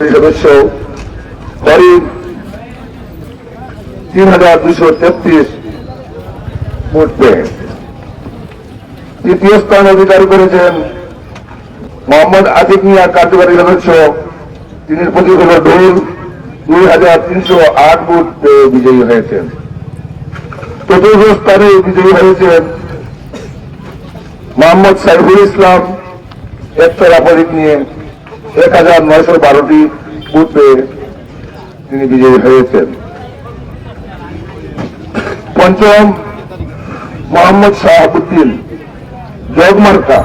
সদস্য হরিণ তিন হাজার দুশো তেত্রিশ ভোট পেয়ে। তৃতীয় স্থান অধিকার করেছেন মোহাম্মদ আতিক মিয়া, কার্যকারী সদস্য তিনি প্রতীক হল ডোল দুই হাজার তিনশো আট ভোট পেয়ে বিজয়ী হয়েছেন। চতুর্থ স্থানে বিজয়ী হয়েছেন মোহাম্মদ সাইফুল ইসলাম একটা প্রতীক নিয়ে এক হাজার নয়শো বারোটি পেয়ে তিনি বিজয়ী হয়েছেন। পঞ্চম মোহাম্মদ শাহাবুদ্দিন জগমার্কা।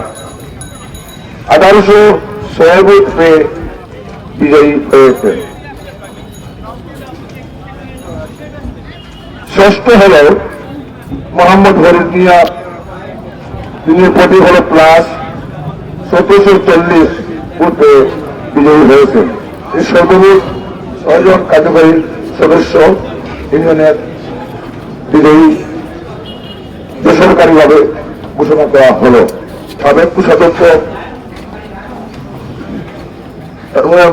আঠারোশো ছয় পেয়ে বিজয়ী হয়েছেন। ষষ্ঠ হল মোহাম্মদ হরিদ মিয়া। তিনি প্রতি হল প্লাস সতেরোশো চল্লিশ। পেয়ে বিজয়ী হয়েছেন এই সর্বমোট ছয়জন কার্যকরী সদস্য ইউনিয়নের বিজয়ী বেসরকারিভাবে ঘোষণা করা হলো। সাবেক কোষাধ্যক্ষ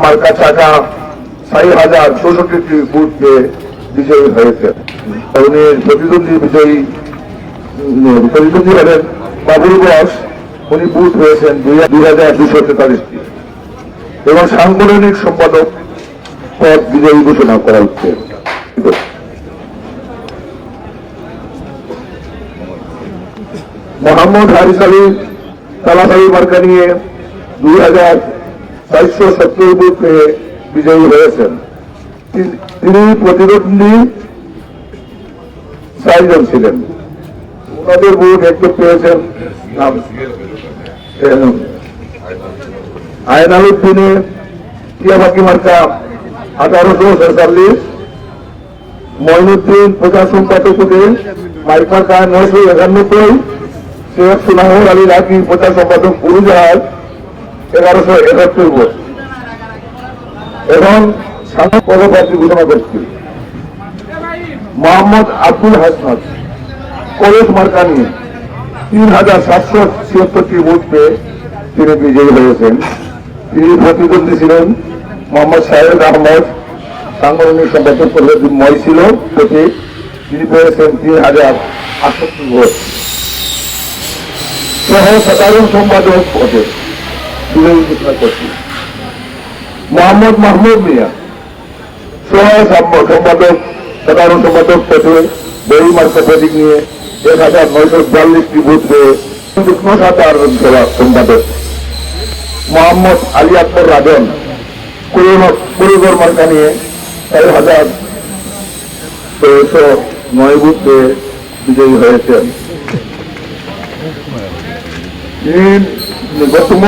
মার্কা চাকা ছয় হাজার চৌষট্টি বুথ পেয়ে বিজয়ী হয়েছে। উনি প্রতিদ্বন্দ্বী বিজয়ী প্রতিদ্বন্দ্বী হলেন বাবুল বস। উনি বুথ হয়েছেন দুই হাজার দুশো তেতাল্লিশটি। এবং সাংগঠনিক সম্পাদক পদ বিজয়ী ঘোষণা করা হচ্ছে মোহাম্মদ হারিস আলী তালাশালী মার্কা নিয়ে দুই হাজার চারশো সত্তর বুথ পেয়ে বিজয়ী হয়েছেন। তিনি- প্রতিদ্বন্দ্বী চারজন ছিলেন। ওনাদের বুথ একটু পেয়েছেন আয়নাল উদ্দিনে টিয়াবাকি মার্কা আঠারোশো ছেচল্লিশ মইনুদ্দিন প্রচার সম্পাদক পদে মাইক মার্কা নয়শো একানব্বই। শেখ সুনাহুর আলী রাকি প্রচার সম্পাদক উড়ুজাহাজ এগারোশো একাত্তর ভোট। এবং সাধারণ পদপ্রার্থী ঘোষণা করছি। মোহাম্মদ আব্দুল হাসনাত, কলেজ মার্কা নিয়ে তিন হাজার সাতশো ছিয়াত্তরটি ভোট পেয়ে তিনি বিজয়ী হয়েছেন। তিনি প্রতিদ্বন্দ্বী ছিলেন মোহাম্মদ সাহেদ আহমদ, সাংগঠনিক সম্পাদক পদে মই ছিল প্রতি তিনি পেয়েছেন তিন হাজার আটষট্টি ভোট। সহ সাধারণ সম্পাদক পদে বিজয়ী ঘোষণা করছি। মোহাম্মদ মাহমুদ মিয়া, সহ সম্পাদক, সাধারণ সম্পাদক পদে বই মার্কা নিয়ে এক হাজার নয়শো বিয়াল্লিশটি ভোট পেয়ে সাধারণ সম্পাদক। মোহাম্মদ আলী আকবর রাজন কুড়িগড় মার্কা নিয়ে চার হাজার ছয়শো নয় পেয়ে বিজয়ী হয়েছেন গতম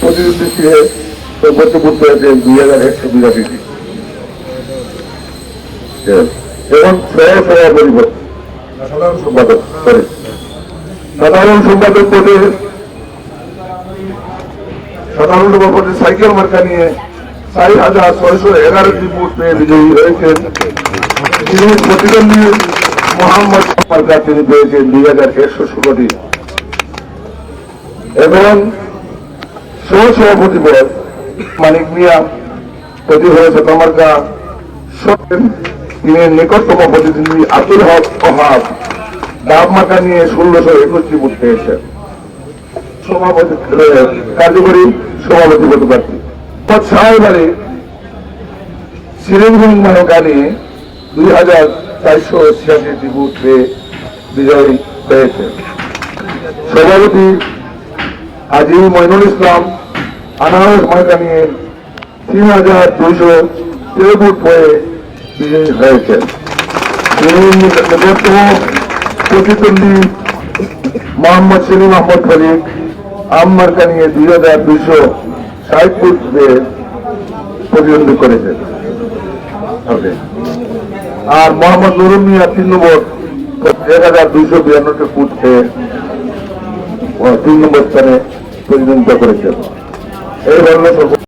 প্রতিদ্বন্দ্বী সর্বোচ্চ ভোট পেয়েছেন দুই হাজার একশো বিরাশিটি। এবং সাধারণ সম্পাদক সাধারণ সম্পাদক পদে সাধারণ সভাপতি সাইকেল মার্কা নিয়ে চার হাজার ছয়শো এগারোটি পেয়ে বিজয়ী হয়েছেন। তিনি প্রতিদ্বন্দ্বী মোহাম্মদ মার্কা তিনি পেয়েছেন দুই হাজার একশো ষোলোটি। এবং সহ সভাপতি পদ মানিক মিয়া প্রতি হয়েছে মার্কা সত্যেন তিনি নিকটতম প্রতিনিধি আব্দুল হক অহাব। ডাব মার্কা নিয়ে ষোলোশো একুশটি ভোট পেয়েছেন। সভাপতি কার্যকরী সভাপতি পদপ্রার্থী পদ সাহেবারে সিরিংভিং মানকা নিয়ে দুই হাজার চারশো ছিয়াশিটি বিজয়ী পেয়েছেন সভাপতি ইসলাম, আনারস মার্কা নিয়ে তিন হাজার দুইশো তেরো ভোট পেয়ে বিজয়ী নিকটতম প্রতিদ্বন্দ্বী মোহাম্মদ সেলিম আহমদ খলিক আম মার্কা নিয়ে দুই হাজার দুইশো ষাট ফুট পেয়ে করেছে। আর মোহাম্মদ নুরুল মিয়া তিন নম্বর এক হাজার দুইশো বিরানব্বই ফুট খেয়ে তিন নম্বর স্থানে প্রতিদ্বন্দ্বিতা করেছেন এই ধরনের